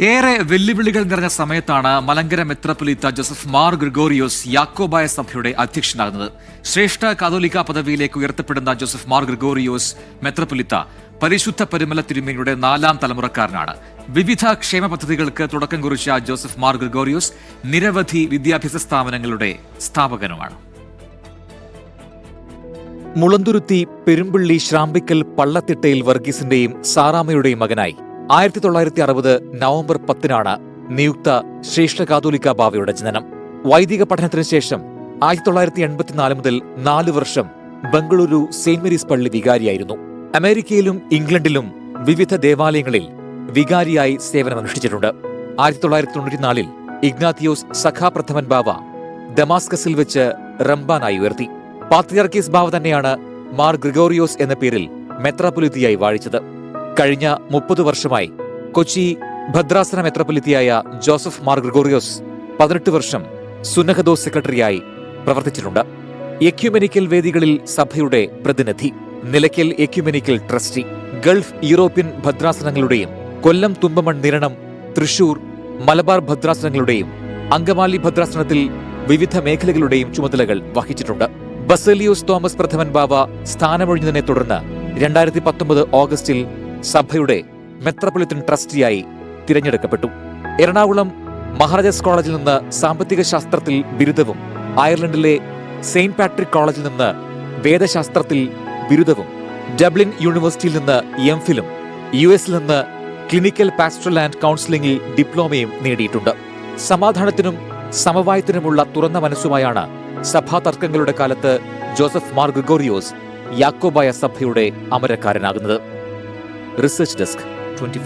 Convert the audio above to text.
ഏറെ വെല്ലുവിളികൾ നിറഞ്ഞ സമയത്താണ് മലങ്കര മെത്രപ്പൊലീത്ത ജോസഫ് മാർ ഗ്രിഗോറിയോസ് യാക്കോബായ സഭയുടെ അധ്യക്ഷനാകുന്നത്. ശ്രേഷ്ഠ കാതോലിക്ക പദവിയിലേക്ക് ഉയർത്തപ്പെടുന്ന ജോസഫ് മാർ ഗ്രിഗോറിയോസ് മെത്രപ്പൊലിത്ത പരിശുദ്ധ പരിമല തിരുമേനിയുടെ നാലാം തലമുറക്കാരനാണ്. വിവിധ ക്ഷേമ പദ്ധതികൾക്ക് തുടക്കം കുറിച്ച ജോസഫ് മാർ ഗ്രിഗോറിയോസ് നിരവധി വിദ്യാഭ്യാസ സ്ഥാപനങ്ങളുടെ സ്ഥാപകനുമാണ്. മുളന്തുരുത്തി പെരുമ്പള്ളി ശ്രാമ്പിക്കൽ പള്ളത്തിട്ടയിൽ വർഗീസിന്റെയും സാറാമയുടെയും മകനായി. ആയിരത്തി തൊള്ളായിരത്തി അറുപത് നവംബർ പത്തിനാണ് നിയുക്ത ശ്രേഷ്ഠ കാതോലിക്ക ബാവയുടെ ജനനം. വൈദിക പഠനത്തിന് ശേഷം ആയിരത്തി തൊള്ളായിരത്തി എൺപത്തിനാല് മുതൽ നാല് വർഷം ബംഗളൂരു സെയിന്റ് മേരീസ് പള്ളി വികാരിയായിരുന്നു. അമേരിക്കയിലും ഇംഗ്ലണ്ടിലും വിവിധ ദേവാലയങ്ങളിൽ വികാരിയായി സേവനമനുഷ്ഠിച്ചിട്ടുണ്ട്. ആയിരത്തി തൊള്ളായിരത്തി തൊണ്ണൂറ്റിനാലിൽ ഇഗ്നാത്തിയോസ് സഖാപ്രഥമൻ ബാവ ദമാസ്കസിൽ വെച്ച് റംബാനായി ഉയർത്തി. പാത്രിയാർക്കീസ് ബാവ തന്നെയാണ് മാർ ഗ്രിഗോറിയോസ് എന്ന പേരിൽ മെത്രാപൊലിത്തിയായി വാഴിച്ചത്. കഴിഞ്ഞ മുപ്പത് വർഷമായി കൊച്ചി ഭദ്രാസന മെത്രപൊലിത്തിയായ ജോസഫ് മാർ ഗ്രിഗോറിയോസ് പതിനെട്ട് വർഷം സുന്നഹദോ സെക്രട്ടറിയായി പ്രവർത്തിച്ചിട്ടുണ്ട്. എക്യുമെനിക്കൽ വേദികളിൽ സഭയുടെ പ്രതിനിധി Nilakkal ecumenical trustee Gulf European ഭദ്രാസനങ്ങളുടെയും Kollam Thumpamon Niranam Thrissur Malabar ഭദ്രാസനങ്ങളുടെയും അങ്കമാലി ഭദ്രാസനത്തിൽ വിവിധ മേഖലകളുടെയും ചുമതലകൾ വഹിച്ചിട്ടുണ്ട്. ബസേലിയോസ് തോമസ് പ്രഥമൻ ബാബ സ്ഥാനമൊഴിഞ്ഞതിനെ തുടർന്ന് രണ്ടായിരത്തി പത്തൊമ്പത് ഓഗസ്റ്റിൽ സഭയുടെ മെത്രപൊളിത്തൻ ട്രസ്റ്റിയായി തിരഞ്ഞെടുക്കപ്പെട്ടു. എറണാകുളം മഹാരാജാസ് കോളേജിൽ നിന്ന് സാമ്പത്തിക ശാസ്ത്രത്തിൽ ബിരുദവും അയർലൻഡിലെ സെയിന്റ് പാട്രിക് കോളേജിൽ നിന്ന് വേദശാസ്ത്രത്തിൽ ബിരുദവും ഡബ്ലിൻ യൂണിവേഴ്സിറ്റിയിൽ നിന്ന് എം ഫിലും യു എസിൽ നിന്ന് ക്ലിനിക്കൽ പാസ്റ്ററൽ ആൻഡ് കൗൺസിലിംഗിൽ ഡിപ്ലോമയും നേടിയിട്ടുണ്ട്. സമാധാനത്തിനും സമവായത്തിനുമുള്ള തുറന്ന മനസ്സുമായാണ് സഭാ തർക്കങ്ങളുടെ കാലത്ത് ജോസഫ് മാർ ഗ്രിഗോറിയോസ് യാക്കോബായ സഭയുടെ അമരക്കാരനാകുന്നത്. Research desk twenty